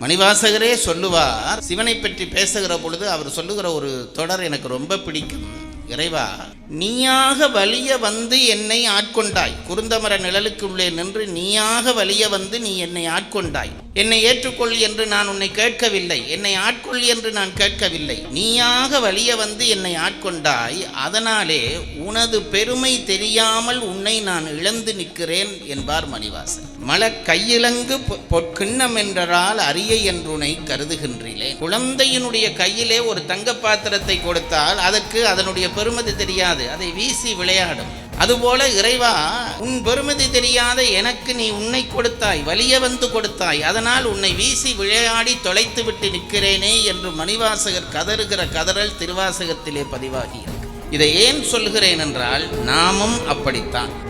மணிவாசகரே சொல்லுவார். சிவனை பற்றி பேசுகிற பொழுது அவர் சொல்லுகிற ஒரு தொடர் எனக்கு ரொம்ப பிடிக்கும். இறைவா நீயாக வலிய வந்து என்னை ஆட்கொண்டாய். குருந்தமர நிழலுக்கு உள்ளே நின்று நீயாக வலிய வந்து நீ என்னை ஆட்கொண்டாய். என்னை ஏற்றுக்கொள் என்று நான் உன்னை கேட்கவில்லை. என்னை ஆட்கொள் என்று நான் கேட்கவில்லை. நீயாக வலிய வந்து என்னை ஆட்கொண்டாய். அதனாலே உனது பெருமை தெரியாமல் உன்னை நான் இழந்து நிற்கிறேன் என்பார் மணிவாசன். மல கையிலங்கு பொ- பொற்கிண்ணம் என்றால் அரிய என்றுனை கருதுகின்றேன் குழந்தையினுடைய கையிலே ஒரு தங்க பாத்திரத்தை கொடுத்தால் அதற்கு அதனுடைய பெருமதி தெரியாது. அதை வீசி விளையாடும். அதுபோல இறைவா உன் பெருமதி தெரியாத எனக்கு நீ உன்னை கொடுத்தாய் வலிய வந்து கொடுத்தாய். அதனால் உன்னை வீசி விளையாடி தொலைத்து விட்டு நிற்கிறேனே என்று மணிவாசகர் கதறுகிற கதறல் திருவாசகத்திலே பதிவாகியிருக்கு இதை ஏன் சொல்கிறேன் என்றால் நாமும் அப்படித்தான்.